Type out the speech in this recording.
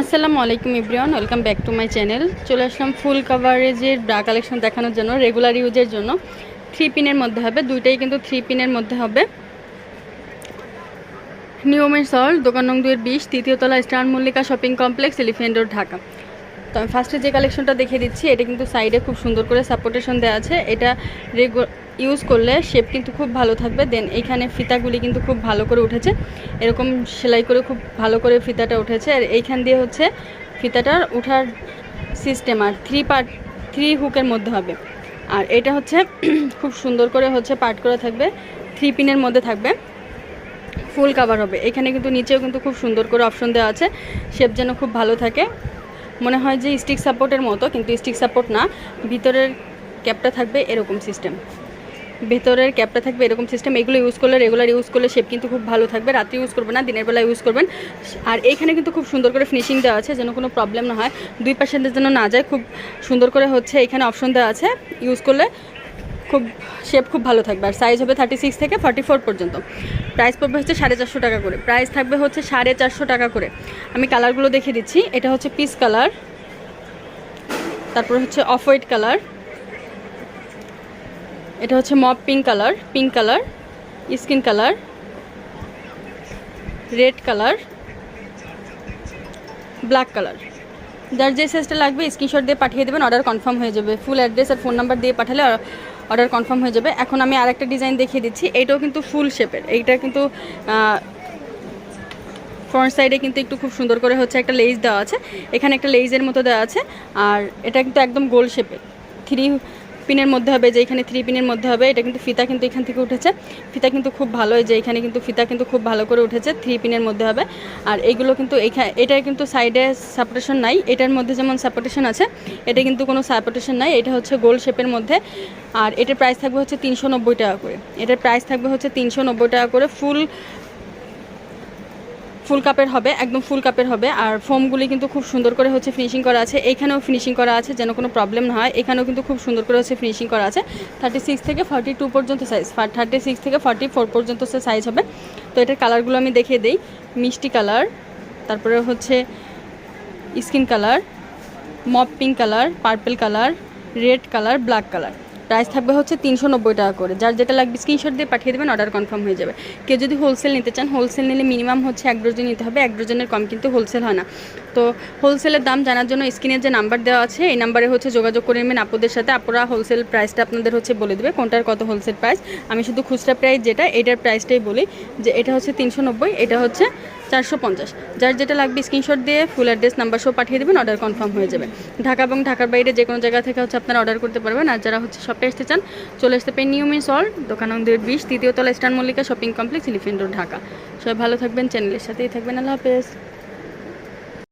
আসসালামু আলাইকুম ইব্রিয়ান welcome back to my channel. চলে আসলাম ফুল কাভারেজের ব্রা কালেকশন দেখানোর জন্য রেগুলার ইউজের জন্য। থ্রি পিনের মধ্যে হবে, দুইটাই কিন্তু থ্রি পিনের মধ্যে হবে। নিয়মের সল দোকান নং দুয়ের বিশ তৃতীয়তলা star Mallika shopping complex elephant road Dhaka. তো আমি ফার্স্টে যে কালেকশনটা দেখিয়ে দিচ্ছি, এটা কিন্তু সাইডে খুব সুন্দর করে সাপোর্টেশন দেওয়া আছে। এটা রেগু ইউজ করলে শেপ কিন্তু খুব ভালো থাকবে। দেন এইখানে ফিতাগুলি কিন্তু খুব ভালো করে উঠেছে। এরকম সেলাই করে খুব ভালো করে ফিতাটা উঠেছে। আর এইখান দিয়ে হচ্ছে ফিতাটার উঠার সিস্টেম আর থ্রি পার্ট থ্রি হুকের মধ্যে হবে। আর এটা হচ্ছে খুব সুন্দর করে হচ্ছে পার্ট করে থাকবে। থ্রি পিনের মধ্যে থাকবে। ফুল কাভার হবে। এখানে কিন্তু নিচেও কিন্তু খুব সুন্দর করে অপশন দেওয়া আছে। শেপ যেন খুব ভালো থাকে। মনে হয় যে স্টিক সাপোর্টের মতো, কিন্তু স্টিক সাপোর্ট না। ভিতরের ক্যাপটা থাকবে এরকম সিস্টেম ভেতরের ক্যাপটা থাকবে এরকম সিস্টেম এগুলো ইউজ করলে রেগুলার ইউজ করলে শেপ কিন্তু খুব ভালো থাকবে। রাত্রে ইউজ করবেন না, দিনের বেলা ইউজ করবেন। আর এইখানে কিন্তু খুব সুন্দর করে ফিনিশিং দেওয়া আছে যেন কোনো প্রবলেম না হয়। দুই পার্সেন্টের জন্য না যায়, খুব সুন্দর করে হচ্ছে এখানে অপশন দেওয়া আছে। ইউজ করলে খুব শেপ খুব ভালো থাকবে। আর সাইজ হবে থার্টি সিক্স থেকে ফর্টি ফোর পর্যন্ত। প্রাইস পড়বে হচ্ছে সাড়ে চারশো টাকা করে। প্রাইস থাকবে হচ্ছে সাড়ে চারশো টাকা করে। আমি কালারগুলো দেখে দিচ্ছি। এটা হচ্ছে পিস কালার তারপর হচ্ছে অফ হোয়াইট কালার এটা হচ্ছে mop pink colour pink colour, skin colour, red colour, black colour. যার যে সাইজটা লাগবে স্ক্রিনশট দিয়ে পাঠিয়ে দেবেন অর্ডার কনফার্ম হয়ে যাবে। ফুল অ্যাড্রেস আর ফোন নাম্বার দিয়ে পাঠালে অর্ডার কনফার্ম হয়ে যাবে। এখন আমি আরেকটা ডিজাইন দেখিয়ে দিচ্ছি। এইটাও কিন্তু ফুল শেপের এইটা কিন্তু ফ্রন্ট সাইডে কিন্তু একটু খুব সুন্দর করে হচ্ছে একটা লেজ দেওয়া আছে। এখানে একটা লেজের মতো দেওয়া আছে। আর এটা কিন্তু একদম গোল শেপের থ্রি পিনের মধ্যে হবে, যে এখানে থ্রি পিনের মধ্যে হবে, এটা কিন্তু ফিতা কিন্তু এখান থেকে উঠেছে। ফিতা কিন্তু খুব ভালো যে এখানে কিন্তু ফিতা কিন্তু খুব ভালো করে উঠেছে থ্রি পিনের মধ্যে হবে। আর এইগুলো কিন্তু এখানে এটা কিন্তু সাইডে সাপোর্টেশন নাই, এটার মধ্যে যেমন সাপোর্টেশন আছে, এটা কিন্তু কোনো সাপোর্টেশন নাই, এটা হচ্ছে গোল শেপের মধ্যে। আর এটার প্রাইস থাকবে হচ্ছে তিনশো নব্বই টাকা করে। এটার প্রাইস থাকবে হচ্ছে তিনশো নব্বই টাকা করে ফুল ফুল কাপের হবে, একদম ফুল কাপের হবে। আর ফোমগুলি কিন্তু খুব সুন্দর করে হচ্ছে ফিনিশিং করা আছে। এখানেও ফিনিশিং করা আছে যেন কোনো প্রবলেম না হয়। এখানেও কিন্তু খুব সুন্দর করে হচ্ছে ফিনিশিং করা আছে। থার্টি সিক্স থেকে ফর্টি টু পর্যন্ত সাইজ থার্টি সিক্স থেকে ফর্টি ফোর পর্যন্ত সাইজ হবে। তো এটার কালারগুলো আমি দেখিয়ে দিই। মিষ্টি কালার তারপরে হচ্ছে skin colour mop pink colour purple colour red colour black colour price থাকবে হচ্ছে তিনশো নব্বই টাকা করে। যার যেটা লাগবে স্ক্রিনশট দিয়ে পাঠিয়ে দেবেন অর্ডার কনফার্ম হয়ে যাবে। কেউ যদি হোলসেল নিতে চান হোলসেল নিলে মিনিমাম হচ্ছে এক ডজন নিতে হবে, এক ডজনের কম কিন্তু হোলসেল হয় না। তো হোলসেলের দাম জানার জন্য স্ক্রিনের যে নাম্বার দেওয়া আছে, এই নাম্বারে হচ্ছে যোগাযোগ করে নেবেন আপুদের সাথে। আপুরা হোলসেল প্রাইসটা আপনাদের হচ্ছে বলে দেবে, কোনটার কত হোলসেল প্রাইস আমি শুধু খুচরা প্রাইস যেটা, এটার প্রাইসটাই বলি, যে এটা হচ্ছে তিনশো নব্বই, এটা হচ্ছে চারশো পঞ্চাশ। যার যেটা লাগবে স্ক্রিনশট দিয়ে ফুল অ্যাড্রেস নাম্বার সব পাঠিয়ে দেবেন অর্ডার কনফার্ম হয়ে যাবে। ঢাকা এবং ঢাকার বাইরে যে কোনো জায়গা থেকে হচ্ছে আপনারা অর্ডার করতে পারবেন। আর যারা হচ্ছে শপে আসতে চান, চলে আসতে পেন নিউ সল দোকান দুই বিশ তৃতীয়তলা star Mallika shopping complex elephant road Dhaka. সবাই ভালো থাকবেন চ্যানেলের সাথেই থাকবেন। আল্লাহ হাফেজ।